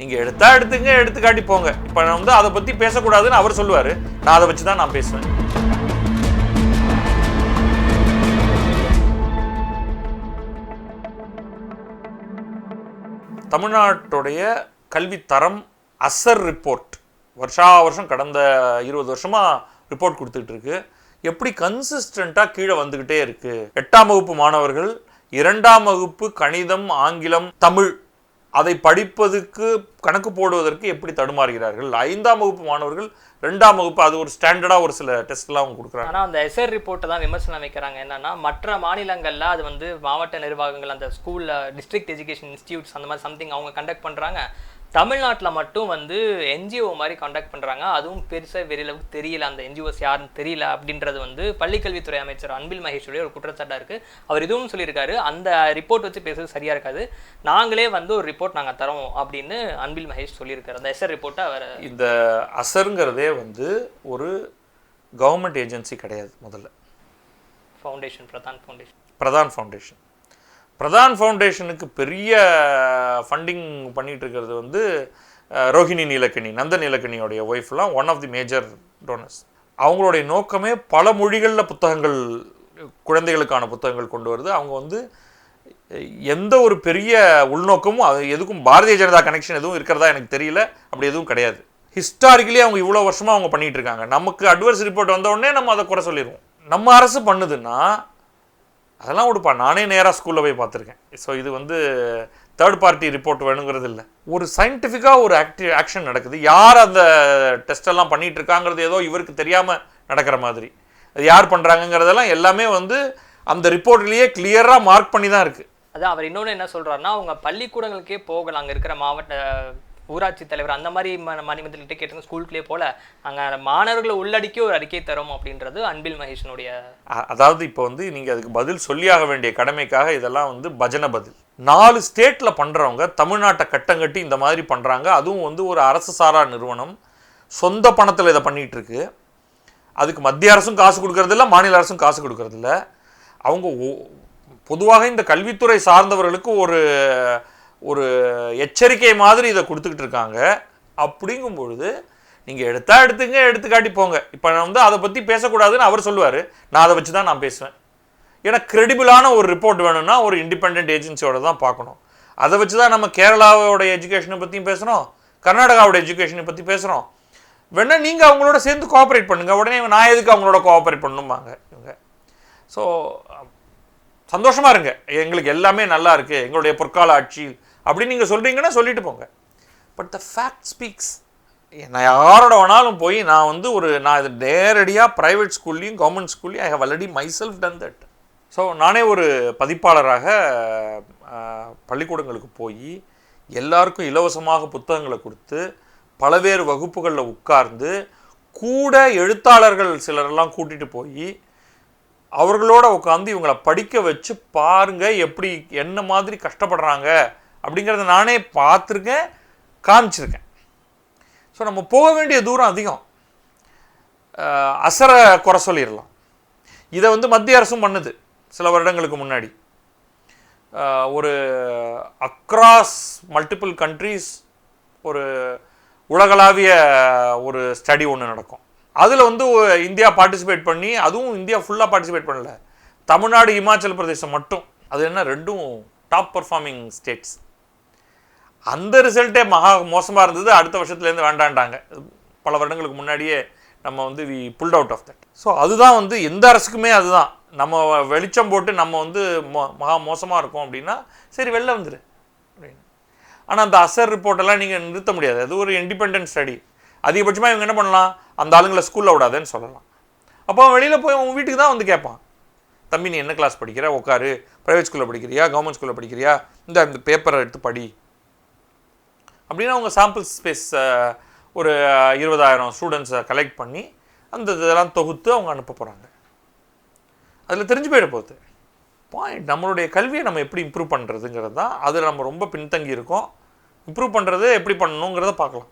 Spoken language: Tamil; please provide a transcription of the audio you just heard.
நீங்கள் எடுத்தா எடுத்துங்க எடுத்துக்காட்டி போங்க. இப்போ நான் வந்து அதை பற்றி பேசக்கூடாதுன்னு அவர் சொல்லுவார். நான் அதை வச்சு தான் நான் பேசுவேன். தமிழ்நாட்டுடைய கல்வி தரம் அசர் ரிப்போர்ட். வருஷா வருஷம் கடந்த இருபது வருஷமாக ரிப்போர்ட் கொடுத்துட்டு இருக்கு. எப்படி கன்சிஸ்டண்ட்டாக கீழே வந்துக்கிட்டே இருக்குது எட்டாம் வகுப்பு மாணவர்கள் இரண்டாம் வகுப்பு கணிதம் ஆங்கிலம் தமிழ் அதை படிப்பதற்கு கணக்கு போடுவதற்கு எப்படி தடுமாறுகிறார்கள்? ஐந்தாம் வகுப்பு மாணவர்கள் ரெண்டாம் வகுப்பு அது ஒரு ஸ்டாண்டர்டாக ஒரு சில டெஸ்ட்லாம் அவங்க கொடுக்குறாங்க. ஆனால் அந்த எஸ்ஆர் ரிப்போர்ட்டை தான் விமர்சனம் வைக்கிறாங்க என்னன்னா மற்ற மாநிலங்களில் அது வந்து மாவட்ட நிர்வாகங்கள் அந்த ஸ்கூலில் டிஸ்ட்ரிக்ட் எஜுகேஷன் இன்ஸ்டியூட்ஸ் அந்த மாதிரி சம்திங் அவங்க கண்டக்ட் பண்ணுறாங்க தமிழ்நாட்டுல மட்டும் வந்து என்ஜிஓ மாதிரி கண்டக்ட் பண்றாங்க. அதுவும் பெருசா பெரிய அளவுக்கு தெரியல. அந்த என்ஜிஓஸ் யாருன்னு தெரியல அப்படின்றது வந்து பள்ளிக்கல்வித்துறை அமைச்சர் அன்பில் மகேஷுடைய ஒரு குற்றச்சாட்டா இருக்கு. அவர் இதுவும் சொல்லியிருக்காரு. அந்த ரிப்போர்ட் வச்சு பேசுறது சரியா இருக்காது. நாங்களே வந்து ஒரு ரிப்போர்ட் நாங்க தரோம் அப்படின்னு அன்பில் மகேஷ் சொல்லியிருக்காரு. அந்த எஸ்ஆர் ரிப்போர்ட்டை அவர் இந்த அசருங்கிறதே வந்து ஒரு கவர்மெண்ட் ஏஜென்சி கிடையாது முதல்ல. Foundation Pratham foundation Pratham foundation Pratham ஃபவுண்டேஷனுக்கு பெரிய ஃபண்டிங் பண்ணிகிட்டு இருக்கிறது வந்து ரோஹிணி நீலக்கணி நந்த நீலக்கணியோடைய ஒய்ஃப்லாம் one of the major donors அவங்களுடைய நோக்கமே பல மொழிகளில் புத்தகங்கள் குழந்தைகளுக்கான புத்தகங்கள் கொண்டு வருது. அவங்க வந்து எந்த ஒரு பெரிய உள்நோக்கமும் அது எதுக்கும் பாரதிய ஜனதா கனெக்ஷன் எதுவும் இருக்கிறதா எனக்கு தெரியல. அப்படி எதுவும் கிடையாது. ஹிஸ்டாரிக்கலி அவங்க இவ்வளோ வருஷமாக அவங்க பண்ணிகிட்டு இருக்காங்க நமக்கு அட்வர்ஸ் ரிப்போர்ட் வந்த உடனே நம்ம அதை குறை சொல்லிடுவோம். நம்ம அரசு பண்ணுதுன்னா அதெல்லாம் விடுப்பா. நானே நேராக ஸ்கூலில் போய் பார்த்துருக்கேன். ஸோ இது வந்து தேர்ட் பார்ட்டி ரிப்போர்ட் வேணுங்கிறது இல்லை. ஒரு சயின்டிஃபிக்காக ஒரு ஆக்டி ஆக்ஷன் நடக்குது. யார் அந்த டெஸ்டெல்லாம் பண்ணிகிட்டு இருக்காங்கிறது ஏதோ இவருக்கு தெரியாமல் நடக்கிற மாதிரி. அது யார் பண்ணுறாங்கங்கிறதெல்லாம் எல்லாமே வந்து அந்த ரிப்போர்ட்லேயே கிளியராக மார்க் பண்ணி தான் இருக்குது அதான் அவர் இன்னொன்று என்ன சொல்கிறாருன்னா அவங்க பள்ளிக்கூடங்களுக்கே போகலாம் அங்கே இருக்கிற மாவட்ட ஊராட்சி தலைவர் அந்த மாதிரி மாநிலத்திட்ட கேட்டிருந்த ஸ்கூலுக்குள்ளே போல அங்கே மாணவர்களை உள்ளடக்கி ஒரு அறிக்கை தரும் அப்படின்றது அன்பில் மகேஷனுடைய அதாவது இப்போ வந்து நீங்கள் அதுக்கு பதில் சொல்லியாக வேண்டிய கடமைக்காக இதெல்லாம் வந்து பஜனை பதில். நாலு ஸ்டேட்டில் பண்ணுறவங்க தமிழ்நாட்டை கட்டங்கட்டி இந்த மாதிரி பண்ணுறாங்க அதுவும் வந்து ஒரு அரசு சாரா நிறுவனம். சொந்த பணத்தில் இதை பண்ணிகிட்டு இருக்கு அதுக்கு மத்திய அரசும் காசு கொடுக்கறதில்ல மாநில அரசும் காசு கொடுக்கறதில்ல அவங்க ஒ- பொதுவாக இந்த கல்வித்துறை சார்ந்தவர்களுக்கு ஒரு ஒரு எச்சரிக்கை மாதிரி இதை கொடுத்துக்கிட்டு இருக்காங்க. அப்படிங்கும் பொழுது நீங்கள் எடுத்தா எடுத்துங்க எடுத்துக்காட்டி போங்க. இப்போ நான் வந்து அதை பற்றி பேசக்கூடாதுன்னு அவர் சொல்லுவார். நான் அதை வச்சு தான் நான் பேசுவேன். ஏன்னா கிரெடிபிளான ஒரு ரிப்போர்ட் வேணும்னா ஒரு இண்டிபெண்ட் ஏஜென்சியோட தான் பார்க்கணும். அதை வச்சு தான் நம்ம கேரளாவோட எஜுகேஷனை பற்றியும் பேசுகிறோம் கர்நாடகாவோட எஜுகேஷனை பற்றி பேசுகிறோம் வேணா நீங்கள் அவங்களோட சேர்ந்து கோஆப்ரேட் பண்ணுங்கள் உடனே நான் எதுக்கு அவங்களோட கோஆப்ரேட் பண்ணணும்பாங்க இவங்க. ஸோ சந்தோஷமாக இருங்க. எங்களுக்கு எல்லாமே நல்லா இருக்குது எங்களுடைய பொற்கால ஆட்சி அப்படின்னு நீங்கள் சொல்கிறீங்கன்னா சொல்லிட்டு போங்க. பட் த ஃபேக்ட் ஸ்பீக்ஸ் நான் யாரோட வேணாலும் போய் நான் வந்து ஒரு நான் இது நேரடியாக ப்ரைவேட் ஸ்கூல்லையும் கவர்மெண்ட் ஸ்கூல்லையும் I have already myself done that so நானே ஒரு பதிப்பாளராக பள்ளிக்கூடங்களுக்கு போய் எல்லாருக்கும் இலவசமாக புத்தகங்களை கொடுத்து பலவேறு வகுப்புகளில் உட்கார்ந்து கூட எழுத்தாளர்கள் சிலரெல்லாம் கூட்டிகிட்டு போய் அவர்களோட உட்காந்து இவங்களை படிக்க வச்சு பாருங்க எப்படி என்ன மாதிரி கஷ்டப்படுறாங்க அப்படிங்கிறத நானே பார்த்துருக்கேன் காமிச்சிருக்கேன். ஸோ நம்ம போக வேண்டிய தூரம் அதிகம். அசர அசரை குறை சொல்லிடலாம். இதை வந்து மத்திய அரசும் பண்ணுது சில வருடங்களுக்கு முன்னாடி. ஒரு அக்ராஸ் மல்டிபிள் கண்ட்ரீஸ் ஒரு உலகளாவிய ஒரு ஸ்டடி ஒன்று நடக்கும். அதில் வந்து இந்தியா பார்ட்டிசிபேட் பண்ணி அதுவும் இந்தியா ஃபுல்லாக பார்ட்டிசிபேட் பண்ணல. தமிழ்நாடு இமாச்சல பிரதேசம் மட்டும். அது என்ன ரெண்டும் டாப் பர்ஃபார்மிங் ஸ்டேட்ஸ் அந்த ரிசல்ட்டே மகா மோசமாக இருந்தது. அடுத்த வருஷத்துலேருந்து வேண்டாண்டாங்க பல வருடங்களுக்கு முன்னாடியே நம்ம வந்து we built out of that so அதுதான் வந்து எந்த அரசுக்குமே அதுதான். நம்ம வெளிச்சம் போட்டு நம்ம வந்து மோ மகா மோசமாக இருக்கோம் அப்படின்னா சரி வெளில வந்துடு அப்படின்னு ஆனால் அந்த அசர் ரிப்போர்ட்டெல்லாம் நீங்கள் நிறுத்த முடியாது. அது ஒரு இண்டிபெண்ட் ஸ்டடி அதிகபட்சமாக இவங்க என்ன பண்ணலாம்? அந்த ஆளுங்களை ஸ்கூலில் விடாதேன்னு சொல்லலாம். அப்போ அவன் வெளியில் போய் உன் வீட்டுக்கு தான் வந்து கேட்பான். தம்பி நீ என்ன கிளாஸ் படிக்கிற? உட்காரு. ப்ரைவேட் ஸ்கூலில் படிக்கிறியா? கவர்மெண்ட் ஸ்கூலில் படிக்கிறியா? இந்த இந்த பேப்பரை எடுத்து படி. அப்படின்னு அவங்க சாம்பிள் ஸ்பேஸ் ஒரு இருபதாயிரம் ஸ்டூடெண்ட்ஸை கலெக்ட் பண்ணி அந்த இதெல்லாம் தொகுத்து அவங்க அனுப்ப போகிறாங்க அதில் தெரிஞ்சு போயிட போகுது. பாயிண்ட் நம்மளுடைய கல்வியை நம்ம எப்படி இம்ப்ரூவ் பண்ணுறதுங்கிறது தான் அதில் நம்ம ரொம்ப பின்தங்கி இருக்கோம். இம்ப்ரூவ் பண்ணுறது எப்படி பண்ணணுங்கிறத பார்க்கலாம்.